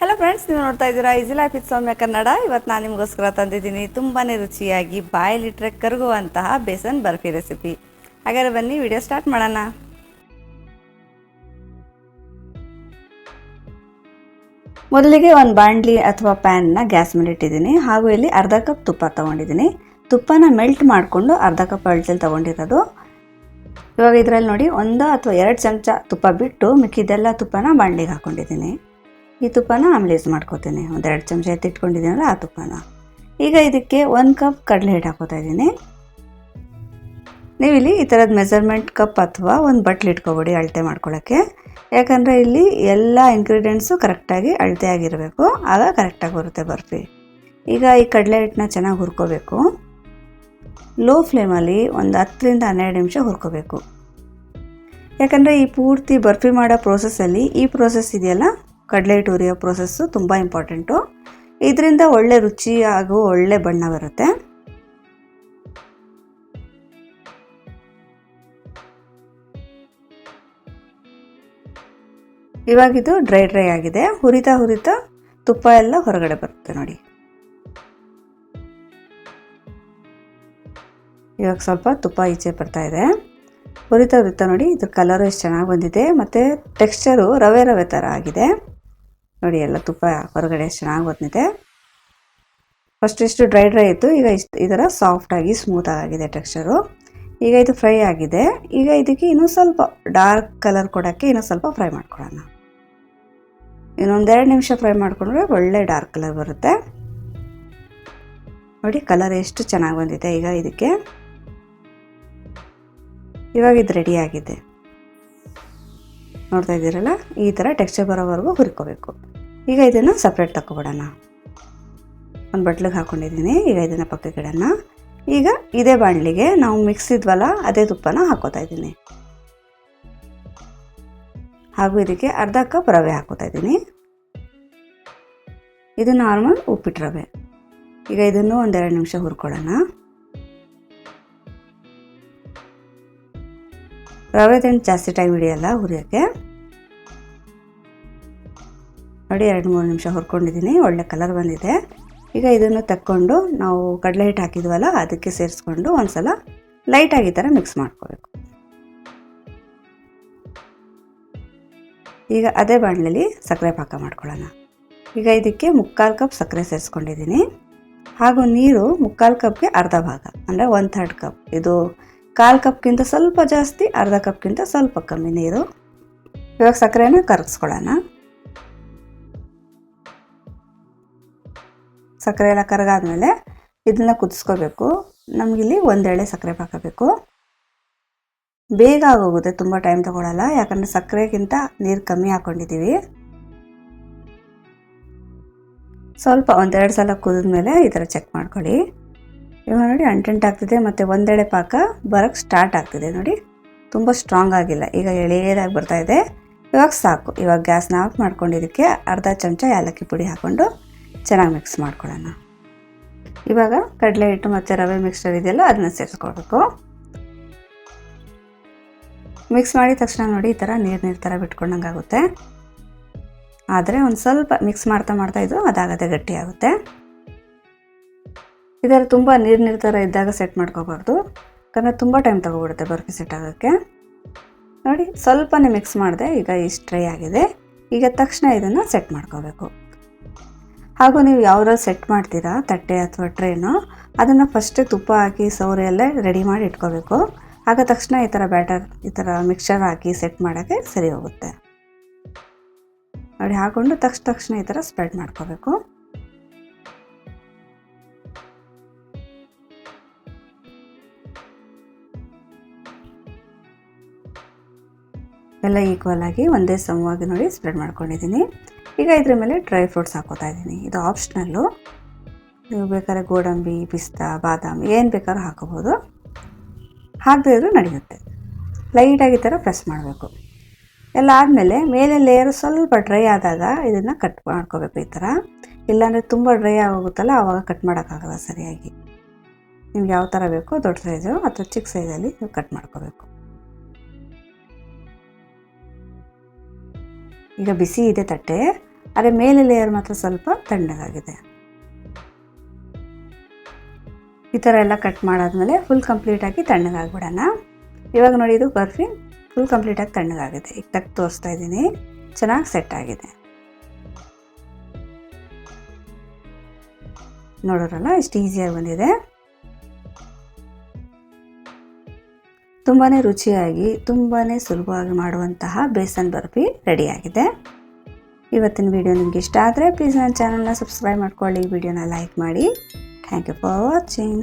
Hello friends ನೀವು ನೋಡ್ತಾ ಇದ್ದೀರಾ easy life it Soumya Kannada ಇವತ್ತು ನಾನು ನಿಮಗೋಸ್ಕರ ತಂದಿದ್ದೀನಿ ತುಂಬಾ ರುಚಿಯಾಗಿ ಬಾಯಲ್ಲಿಟ್ಟರೆ ಕರಗುವಂತಹ ಬೇಸನ್ ಬರ್ಫಿ ರೆಸಿಪಿ ಹಾಗಾದ್ರೆ ಬನ್ನಿ ವಿಡಿಯೋ ಸ್ಟಾರ್ಟ್ ಮಾಡೋಣ. ಮೊದಲಿಗೆ ಒಂದು ಬಾಣಲಿ ಅಥವಾ ಪ್ಯಾನ್ನ ಗ್ಯಾಸ್ ಮೇಲೆ ಇಟ್ಟಿದ್ದೀನಿ. ಹಾಗೂ ಇಲ್ಲಿ ಅರ್ಧ ಕಪ್ ತುಪ್ಪ ತೊಗೊಂಡಿದ್ದೀನಿ. ತುಪ್ಪನ ಮೆಲ್ಟ್ ಮಾಡಿಕೊಂಡು ಅರ್ಧ ಕಪ್ ಅಳತೆಲಿ ತೊಗೊಂಡಿರೋದು. ಇವಾಗ ಇದರಲ್ಲಿ ನೋಡಿ, ಒಂದು ಅಥವಾ ಎರಡು ಚಮಚ ತುಪ್ಪ ಬಿಟ್ಟು ಮಿಕ್ಕಿದ್ದೆಲ್ಲ ತುಪ್ಪನ ಬಾಣಲಿಗೆ ಹಾಕ್ಕೊಂಡಿದ್ದೀನಿ ಈ ತುಪ್ಪನ ಆಮೇಲೆ ಯೂಸ್ ಮಾಡ್ಕೋತೀನಿ. ಒಂದೆರಡು ಚಮಚ ಎತ್ತಿಟ್ಕೊಂಡಿದ್ದೀನಲ್ಲ ಆ ತುಪ್ಪನ. ಈಗ ಇದಕ್ಕೆ ಒಂದು ಕಪ್ ಕಡಲೆ ಹಿಟ್ಟು ಹಾಕೋತಾ ಇದ್ದೀನಿ. ನೀವಿಲ್ಲಿ ಈ ಥರದ ಮೆಸರ್ಮೆಂಟ್ ಕಪ್ ಅಥವಾ ಒಂದು ಬಟ್ಲು ಇಟ್ಕೊಬೇಡಿ ಅಳತೆ ಮಾಡ್ಕೊಳ್ಳೋಕ್ಕೆ ಯಾಕಂದರೆ ಇಲ್ಲಿ ಎಲ್ಲ ಇಂಗ್ರೀಡಿಯೆಂಟ್ಸು ಕರೆಕ್ಟಾಗಿ ಅಳತೆ ಆಗಿರಬೇಕು. ಆಗ ಕರೆಕ್ಟಾಗಿ ಬರುತ್ತೆ ಬರ್ಫಿ. ಈಗ ಈ ಕಡಲೆ ಹಿಟ್ಟನ್ನ ಚೆನ್ನಾಗಿ ಹುರ್ಕೋಬೇಕು. ಲೋ ಫ್ಲೇಮಲ್ಲಿ ಒಂದು ಹತ್ತರಿಂದ ಹನ್ನೆರಡು ನಿಮಿಷ ಹುರ್ಕೋಬೇಕು. ಯಾಕಂದರೆ ಈ ಪೂರ್ತಿ ಬರ್ಫಿ ಮಾಡೋ ಪ್ರೋಸೆಸ್ಸಲ್ಲಿ ಈ ಪ್ರೋಸೆಸ್ ಇದೆಯಲ್ಲ? ಕಡಲೆ ಹಿಟ್ಟು ಹುರಿಯೋ ಪ್ರೋಸೆಸ್ಸು ತುಂಬ ಇಂಪಾರ್ಟೆಂಟು ಇದರಿಂದ ಒಳ್ಳೆ ರುಚಿ ಹಾಗೂ ಒಳ್ಳೆ ಬಣ್ಣ ಬರುತ್ತೆ. ಇವಾಗಿದು ಡ್ರೈ ಡ್ರೈ ಆಗಿದೆ. ಹುರಿತಾ ಹುರಿತಾ ತುಪ್ಪ ಎಲ್ಲ ಹೊರಗಡೆ ಬರುತ್ತೆ ನೋಡಿ. ಇವಾಗ ಸ್ವಲ್ಪ ತುಪ್ಪ ಈಚೆ ಬರ್ತಾ ಇದೆ. ಹುರಿತಾ ಹುರಿತಾ ನೋಡಿ ಇದು ಕಲರು ಎಷ್ಟು ಚೆನ್ನಾಗಿ ಬಂದಿದೆ. ಮತ್ತು ಟೆಕ್ಸ್ಚರು ರವೆ ರವೆ ಥರ ಆಗಿದೆ. ನೋಡಿ, ಎಲ್ಲ ತುಪ್ಪ ಹೊರಗಡೆ ಚೆನ್ನಾಗಿ ಬಂದಿದೆ ಫಸ್ಟ್ ಇಷ್ಟು ಡ್ರೈ ಡ್ರೈ ಇತ್ತು, ಈಗ ಇಷ್ಟು ಈ ಥರ ಸಾಫ್ಟಾಗಿ ಸ್ಮೂತಾಗಿದೆ ಟೆಕ್ಸ್ಚರು ಈಗ ಇದು ಫ್ರೈ ಆಗಿದೆ. ಈಗ ಇದಕ್ಕೆ ಇನ್ನೂ ಸ್ವಲ್ಪ ಡಾರ್ಕ್ ಕಲರ್ ಕೊಡೋಕ್ಕೆ ಇನ್ನೂ ಸ್ವಲ್ಪ ಫ್ರೈ ಮಾಡ್ಕೊಳ್ಳೋಣ ಇನ್ನೊಂದೆರಡು ನಿಮಿಷ ಫ್ರೈ ಮಾಡಿಕೊಂಡ್ರೆ ಒಳ್ಳೆ ಡಾರ್ಕ್ ಕಲರ್ ಬರುತ್ತೆ. ನೋಡಿ ಕಲರ್ ಎಷ್ಟು ಚೆನ್ನಾಗಿ ಬಂದಿದೆ ಈಗ ಇದಕ್ಕೆ. ಇವಾಗ ಇದು ರೆಡಿ ಆಗಿದೆ. ನೋಡ್ತಾ ಇದ್ದೀರಲ್ಲ? ಈ ಥರ ಟೆಕ್ಸ್ಚರ್ ಬರೋವರೆಗೂ ಹುರ್ಕೋಬೇಕು. ಈಗ ಇದನ್ನು ಸಪ್ರೇಟ್ ತಗೊಬಿಡೋಣ ಒಂದು ಬಟ್ಲಿಗೆ ಹಾಕ್ಕೊಂಡಿದ್ದೀನಿ ಈಗ ಇದನ್ನು ಪಕ್ಕಕ್ಕೆ ಇಡೋಣ ಈಗ ಇದೇ ಬಾಣಲಿಗೆ ನಾವು ಮಿಕ್ಸಿದ್ವಲ್ಲ ಅದೇ ತುಪ್ಪನ ಹಾಕೋತಾ ಇದ್ದೀನಿ. ಹಾಗೂ ಇದಕ್ಕೆ ಅರ್ಧ ಕಪ್ ರವೆ ಹಾಕೋತಾ ಇದ್ದೀನಿ. ಇದು ನಾರ್ಮಲ್ ಉಪ್ಪಿಟ್ಟು ರವೆ ಈಗ ಇದನ್ನು ಒಂದೆರಡು ನಿಮಿಷ ಹುರ್ಕೊಳ್ಳೋಣ. ರವೆದೇನು ಜಾಸ್ತಿ ಟೈಮ್ ಹಿಡಿಯಲ್ಲ ಹುರಿಯೋಕ್ಕೆ. ನೋಡಿ ಎರಡು ಮೂರು ನಿಮಿಷ ಹುರ್ಕೊಂಡಿದ್ದೀನಿ, ಒಳ್ಳೆ ಕಲರ್ ಬಂದಿದೆ. ಈಗ ಇದನ್ನು ತಕ್ಕೊಂಡು ನಾವು ಕಡಲೆ ಹಿಟ್ಟು ಹಾಕಿದ್ವಲ್ಲ, ಅದಕ್ಕೆ ಸೇರಿಸ್ಕೊಂಡು ಒಂದ್ಸಲ ಲೈಟಾಗಿ ಈ ಥರ ಮಿಕ್ಸ್ ಮಾಡ್ಕೋಬೇಕು. ಈಗ ಅದೇ ಬಾಣಲೆಯಲ್ಲಿ ಸಕ್ಕರೆ ಪಾಕ ಮಾಡ್ಕೊಳ್ಳೋಣ. ಈಗ ಇದಕ್ಕೆ ಮುಕ್ಕಾಲು ಕಪ್ ಸಕ್ಕರೆ ಸೇರಿಸ್ಕೊಂಡಿದ್ದೀನಿ. ಹಾಗೂ ನೀರು ಮುಕ್ಕಾಲು ಕಪ್ಗೆ ಅರ್ಧ ಭಾಗ, ಅಂದರೆ ಒನ್ ಥರ್ಡ್ ಕಪ್ ಇದು ಕಾಲು ಕಪ್ಗಿಂತ ಸ್ವಲ್ಪ ಜಾಸ್ತಿ, ಅರ್ಧ ಕಪ್ಗಿಂತ ಸ್ವಲ್ಪ ಕಮ್ಮಿ ನೀರು. ಇವಾಗ ಸಕ್ಕರೆನ ಕರಗಿಸ್ಕೊಳ್ಳೋಣ. ಸಕ್ಕರೆ ಎಲ್ಲ ಕರಗಾದ್ಮೇಲೆ ಇದನ್ನ ಕುದಿಸ್ಕೋಬೇಕು. ನಮಗಿಲ್ಲಿ ಒಂದೆಳೆ ಸಕ್ಕರೆ ಪಾಕ ಬೇಕು ಬೇಗ ಆಗೋಗುತ್ತೆ, ತುಂಬ ಟೈಮ್ ತಗೊಳ್ಳಲ್ಲ ಯಾಕಂದರೆ ಸಕ್ಕರೆಗಿಂತ ನೀರು ಕಮ್ಮಿ ಹಾಕ್ಕೊಂಡಿದ್ದೀವಿ ಸ್ವಲ್ಪ ಒಂದೆರಡು ಸಲ ಕುದಿದ್ಮೇಲೆ ಈ ಥರ ಚೆಕ್ ಮಾಡ್ಕೊಳ್ಳಿ. ಇವಾಗ ನೋಡಿ ಅಂಟೆಂಟ್ ಆಗ್ತಿದೆ, ಮತ್ತು ಒಂದೆಡೆ ಪಾಕ ಬರೋಕ್ಕೆ ಸ್ಟಾರ್ಟ್ ಆಗ್ತಿದೆ ನೋಡಿ. ತುಂಬ ಸ್ಟ್ರಾಂಗ್ ಆಗಿಲ್ಲ, ಈಗ ಎಳೆಯದಾಗಿ ಬರ್ತಾ ಇದೆ. ಇವಾಗ ಸಾಕು, ಇವಾಗ ಗ್ಯಾಸ್ನ ಆಫ್ ಮಾಡ್ಕೊಂಡಿದ್ದಕ್ಕೆ ಅರ್ಧ ಚಮಚ ಏಲಕ್ಕಿ ಪುಡಿ ಹಾಕ್ಕೊಂಡು ಚೆನ್ನಾಗಿ ಮಿಕ್ಸ್ ಮಾಡ್ಕೊಳ್ಳೋಣ. ಇವಾಗ ಕಡಲೆ ಹಿಟ್ಟು ಮತ್ತು ರವೆ ಮಿಕ್ಸ್ಚರ್ ಇದೆಯಲ್ಲ, ಅದನ್ನ ಸೇರಿಸ್ಕೊಳ್ಬೇಕು. ಮಿಕ್ಸ್ ಮಾಡಿದ ತಕ್ಷಣ ನೋಡಿ ಈ ಥರ ನೀರು ನೀರು ಥರ ಬಿಟ್ಕೊಂಡಂಗೆ ಆಗುತ್ತೆ. ಆದರೆ ಒಂದು ಸ್ವಲ್ಪ ಮಿಕ್ಸ್ ಮಾಡ್ತಾ ಮಾಡ್ತಾ ಇದು ಅದಾಗದೆ ಗಟ್ಟಿ ಆಗುತ್ತೆ ಇದರ ತುಂಬ ನೀರು ನೀರು ಥರ ಇದ್ದಾಗ ಸೆಟ್ ಮಾಡ್ಕೋಬಾರ್ದು. ಯಾಕಂದರೆ ತುಂಬ ಟೈಮ್ ತೊಗೊಬಿಡುತ್ತೆ ಬರ್ಫಿ ಸೆಟ್ ಆಗೋಕ್ಕೆ. ನೋಡಿ, ಸ್ವಲ್ಪನೇ ಮಿಕ್ಸ್ ಮಾಡಿದೆ, ಈಗ ಇಷ್ಟು ಟ್ರೈ ಆಗಿದೆ. ಈಗ ತಕ್ಷಣ ಇದನ್ನು ಸೆಟ್ ಮಾಡ್ಕೋಬೇಕು. ಹಾಗೂ ನೀವು ಯಾವ್ದ್ರಲ್ಲಿ ಸೆಟ್ ಮಾಡ್ತೀರಾ, ತಟ್ಟೆ ಅಥವಾ ಟ್ರೈನೋ ಅದನ್ನು ಫಸ್ಟೇ ತುಪ್ಪ ಹಾಕಿ ಸೌರೆ ಎಲ್ಲ ರೆಡಿ ಮಾಡಿ ಇಟ್ಕೋಬೇಕು. ಆಗ ತಕ್ಷಣ ಈ ಥರ ಬ್ಯಾಟರ್ ಈ ಥರ ಮಿಕ್ಸರ್ ಹಾಕಿ ಸೆಟ್ ಮಾಡೋಕ್ಕೆ ಸರಿ ಹೋಗುತ್ತೆ. ನೋಡಿ ಹಾಕ್ಕೊಂಡು ತಕ್ಷಣ ತಕ್ಷಣ ಈ ಥರ ಸ್ಪ್ರೆಡ್ ಮಾಡ್ಕೋಬೇಕು. ಎಲ್ಲ ಈಕ್ವಲ್ ಆಗಿ ಒಂದೇ ಸಮವಾಗಿ ನೋಡಿ ಸ್ಪ್ರೆಡ್ ಮಾಡ್ಕೊಂಡಿದ್ದೀನಿ. ಈಗ ಇದ್ರ ಮೇಲೆ ಡ್ರೈ ಫ್ರೂಟ್ಸ್ ಹಾಕೋತಾ ಇದ್ದೀನಿ. ಇದು ಆಪ್ಷನಲ್ಲು ನೀವು ಬೇಕಾದ್ರೆ ಗೋಡಂಬಿ, ಪಿಸ್ತಾ, ಬಾದಾಮಿ ಏನು ಬೇಕಾದ್ರೂ ಹಾಕೋಬೋದು. ಹಾಕದೇ ಇದ್ರೂ ನಡೆಯುತ್ತೆ. ಲೈಟಾಗಿ ಥರ ಪ್ರೆಸ್ ಮಾಡಬೇಕು. ಎಲ್ಲ ಆದಮೇಲೆ ಮೇಲೆ ಲೇಯರ್ ಸ್ವಲ್ಪ ಡ್ರೈ ಆದಾಗ ಇದನ್ನು ಕಟ್ ಮಾಡ್ಕೋಬೇಕು ಈ ಥರ ಇಲ್ಲಾಂದರೆ ತುಂಬ ಡ್ರೈ ಆಗೋಗುತ್ತಲ್ಲ ಆವಾಗ ಕಟ್ ಮಾಡೋಕ್ಕಾಗಲ್ಲ ಸರಿಯಾಗಿ. ನಿಮ್ಗೆ ಯಾವ ಥರ ಬೇಕೋ ದೊಡ್ಡ ಸೈಜು ಅಥವಾ ಚಿಕ್ಕ ಸೈಜಲ್ಲಿ ನೀವು ಕಟ್ ಮಾಡ್ಕೋಬೇಕು. ಈಗ ಬಿಸಿ ಇದೆ ತಟ್ಟೆ, ಆದರೆ ಮೇಲೆ ಲೇಯರ್ ಮಾತ್ರ ಸ್ವಲ್ಪ ತಣ್ಣಗಾಗಿದೆ. ಈ ಥರ ಎಲ್ಲ ಕಟ್ ಮಾಡಾದ್ಮೇಲೆ ಫುಲ್ ಕಂಪ್ಲೀಟಾಗಿ ತಣ್ಣಗಾಗ್ಬಿಡೋಣ. ಇವಾಗ ನೋಡಿ ಇದು ಬರ್ಫಿ ಫುಲ್ ಕಂಪ್ಲೀಟಾಗಿ ತಣ್ಣಗಾಗಿದೆ. ಈಗ ತಕ್ಕ ತೋರಿಸ್ತಾ ಇದ್ದೀನಿ. ಚೆನ್ನಾಗಿ ಸೆಟ್ ಆಗಿದೆ. ನೋಡೋರಲ್ಲ, ಇಷ್ಟು ಈಸಿಯಾಗಿ ಬಂದಿದೆ. ತುಂಬಾ ರುಚಿಯಾಗಿ ತುಂಬಾ ಸುಲಭವಾಗಿ ಮಾಡುವಂತಹ ಬೇಸನ್ ಬರ್ಫಿ ರೆಡಿಯಾಗಿದೆ. ಇವತ್ತಿನ ವಿಡಿಯೋ ನಿಮ್ಗೆ ಇಷ್ಟ ಆದರೆ ಪ್ಲೀಸ್ ನನ್ನ ಚಾನಲ್ನ ಸಬ್ಸ್ಕ್ರೈಬ್ ಮಾಡ್ಕೊಳ್ಳಿ ವಿಡಿಯೋನ ಲೈಕ್ ಮಾಡಿ. Thank you for watching